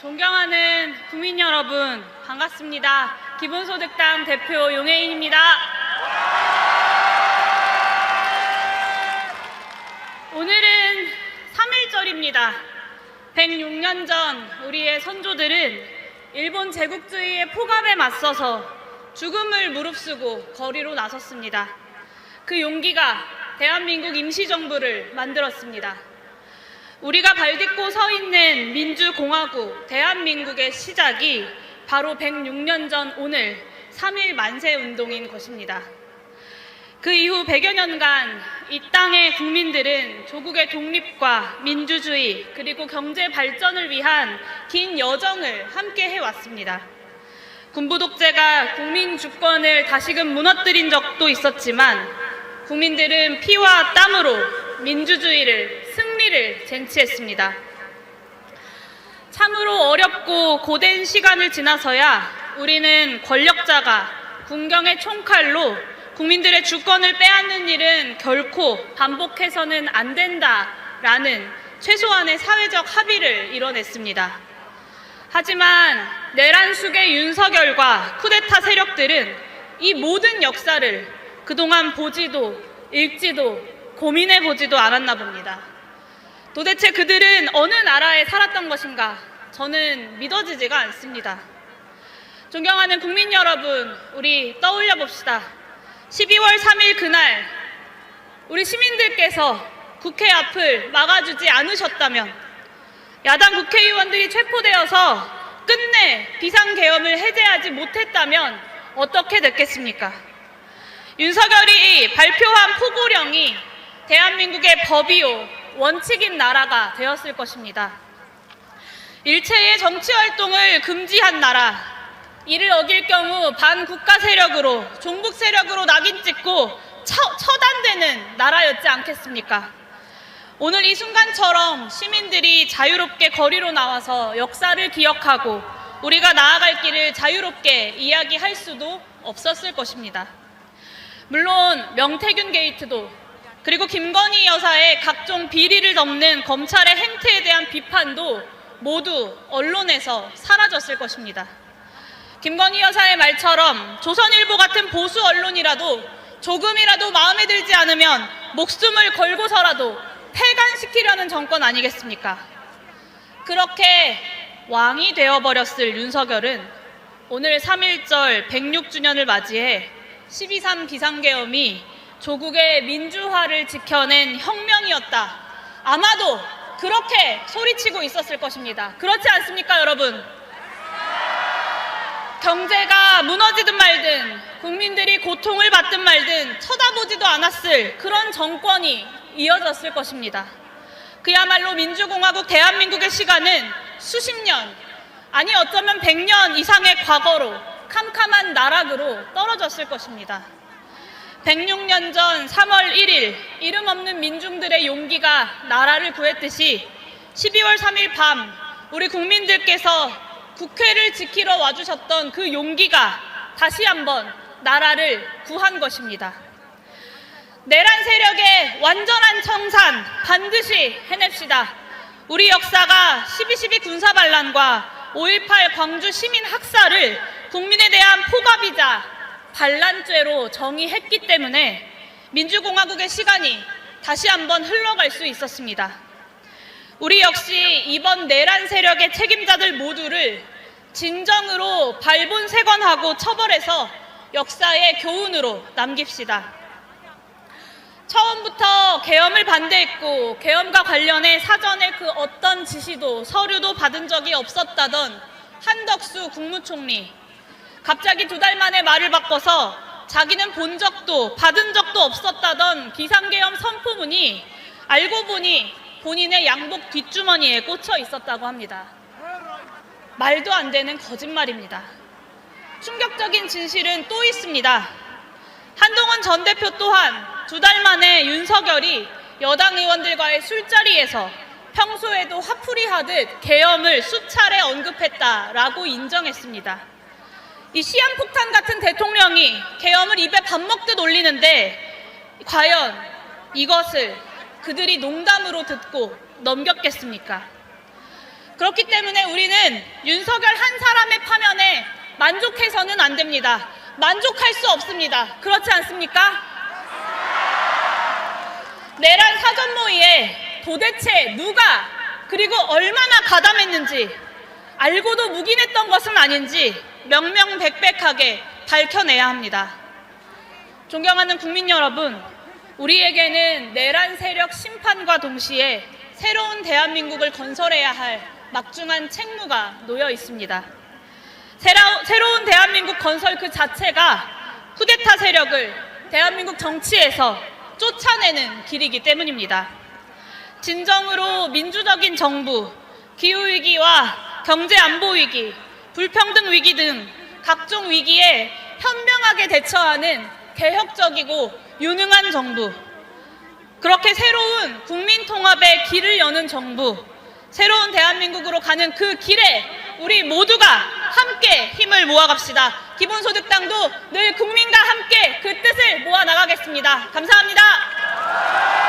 존경하는 국민 여러분, 반갑습니다. 기본소득당 대표 용혜인입니다. 오늘은 3.1절입니다. 106년 전 우리의 선조들은 일본 제국주의의 포갑에 맞서서 죽음을 무릅쓰고 거리로 나섰습니다. 그 용기가 대한민국 임시정부를 만들었습니다. 우리가 발딛고 서 있는 민주공화국 대한민국의 시작이 바로 106년 전 오늘 3.1 만세 운동인 것입니다. 그 이후 100여 년간 이 땅의 국민들은 조국의 독립과 민주주의 그리고 경제 발전을 위한 긴 여정을 함께 해왔습니다. 군부 독재가 국민 주권을 다시금 무너뜨린 적도 있었지만 국민들은 피와 땀으로 민주주의를 승리를 쟁취했습니다. 참으로 어렵고 고된 시간을 지나서야 우리는 권력자가 군경의 총칼로 국민들의 주권을 빼앗는 일은 결코 반복해서는 안 된다라는 최소한의 사회적 합의를 이뤄냈습니다. 하지만 내란 숙의 윤석열과 쿠데타 세력들은 이 모든 역사를 그동안 보지도 읽지도 고민해 보지도 않았나 봅니다. 도대체 그들은 어느 나라에 살았던 것인가? 저는 믿어지지가 않습니다. 존경하는 국민 여러분, 우리 떠올려 봅시다. 12월 3일 그날 우리 시민들께서 국회 앞을 막아주지 않으셨다면 야당 국회의원들이 체포되어서 끝내 비상계엄을 해제하지 못했다면 어떻게 됐겠습니까? 윤석열이 발표한 포고령이 대한민국의 법이요 원칙인 나라가 되었을 것입니다. 일체의 정치 활동을 금지한 나라, 이를 어길 경우 반국가 세력으로 종북 세력으로 낙인 찍고 처, 처단되는 나라였지 않겠습니까? 오늘 이 순간처럼 시민들이 자유롭게 거리로 나와서 역사를 기억하고 우리가 나아갈 길을 자유롭게 이야기할 수도 없었을 것입니다. 물론 명태균 게이트도 그리고 김건희 여사의 각종 비리를 덮는 검찰의 행태에 대한 비판도 모두 언론에서 사라졌을 것입니다. 김건희 여사의 말처럼 조선일보 같은 보수 언론이라도 조금이라도 마음에 들지 않으면 목숨을 걸고서라도 폐간시키려는 정권 아니겠습니까? 그렇게 왕이 되어버렸을 윤석열은 오늘 3.1절 106주년을 맞이해 12.3 비상계엄이 조국의 민주화를 지켜낸 혁명이었다. 아마도 그렇게 소리치고 있었을 것입니다. 그렇지 않습니까, 여러분? 경제가 무너지든 말든 국민들이 고통을 받든 말든 쳐다보지도 않았을 그런 정권이 이어졌을 것입니다. 그야말로 민주공화국 대한민국의 시간은 수십 년, 아니 어쩌면 백년 이상의 과거로 캄캄한 나락으로 떨어졌을 것입니다. 106년 전 3월 1일 이름 없는 민중들의 용기가 나라를 구했듯이 12월 3일 밤 우리 국민들께서 국회를 지키러 와주셨던 그 용기가 다시 한번 나라를 구한 것입니다. 내란 세력의 완전한 청산 반드시 해냅시다. 우리 역사가 12.12 군사반란과 5.18 광주 시민 학살을 국민에 대한 포갑이자 반란죄로 정의했기 때문에 민주공화국의 시간이 다시 한번 흘러갈 수 있었습니다. 우리 역시 이번 내란 세력의 책임자들 모두를 진정으로 발본색원하고 처벌해서 역사의 교훈으로 남깁시다. 처음부터 계엄을 반대했고 계엄과 관련해 사전에 그 어떤 지시도 서류도 받은 적이 없었다던 한덕수 국무총리 갑자기 두 달 만에 말을 바꿔서 자기는 본 적도 받은 적도 없었다던 비상계엄 선포문이 알고 보니 본인의 양복 뒷주머니에 꽂혀 있었다고 합니다. 말도 안 되는 거짓말입니다. 충격적인 진실은 또 있습니다. 한동훈 전 대표 또한 두 달 만에 윤석열이 여당 의원들과의 술자리에서 평소에도 화풀이 하듯 계엄을 수차례 언급했다라고 인정했습니다. 이 시한폭탄 같은 대통령이 계엄을 입에 밥 먹듯 올리는데 과연 이것을 그들이 농담으로 듣고 넘겼겠습니까? 그렇기 때문에 우리는 윤석열 한 사람의 파면에 만족해서는 안 됩니다. 만족할 수 없습니다. 그렇지 않습니까? 내란 사전 모의에 도대체 누가 그리고 얼마나 가담했는지 알고도 묵인했던 것은 아닌지 명명백백하게 밝혀내야 합니다. 존경하는 국민 여러분, 우리에게는 내란 세력 심판과 동시에 새로운 대한민국을 건설해야 할 막중한 책무가 놓여 있습니다. 새로운 대한민국 건설 그 자체가 쿠데타 세력을 대한민국 정치에서 쫓아내는 길이기 때문입니다. 진정으로 민주적인 정부, 기후위기와 경제안보위기, 불평등 위기 등 각종 위기에 현명하게 대처하는 개혁적이고 유능한 정부, 그렇게 새로운 국민 통합의 길을 여는 정부, 새로운 대한민국으로 가는 그 길에 우리 모두가 함께 힘을 모아갑시다. 기본소득당도 늘 국민과 함께 그 뜻을 모아 나가겠습니다. 감사합니다.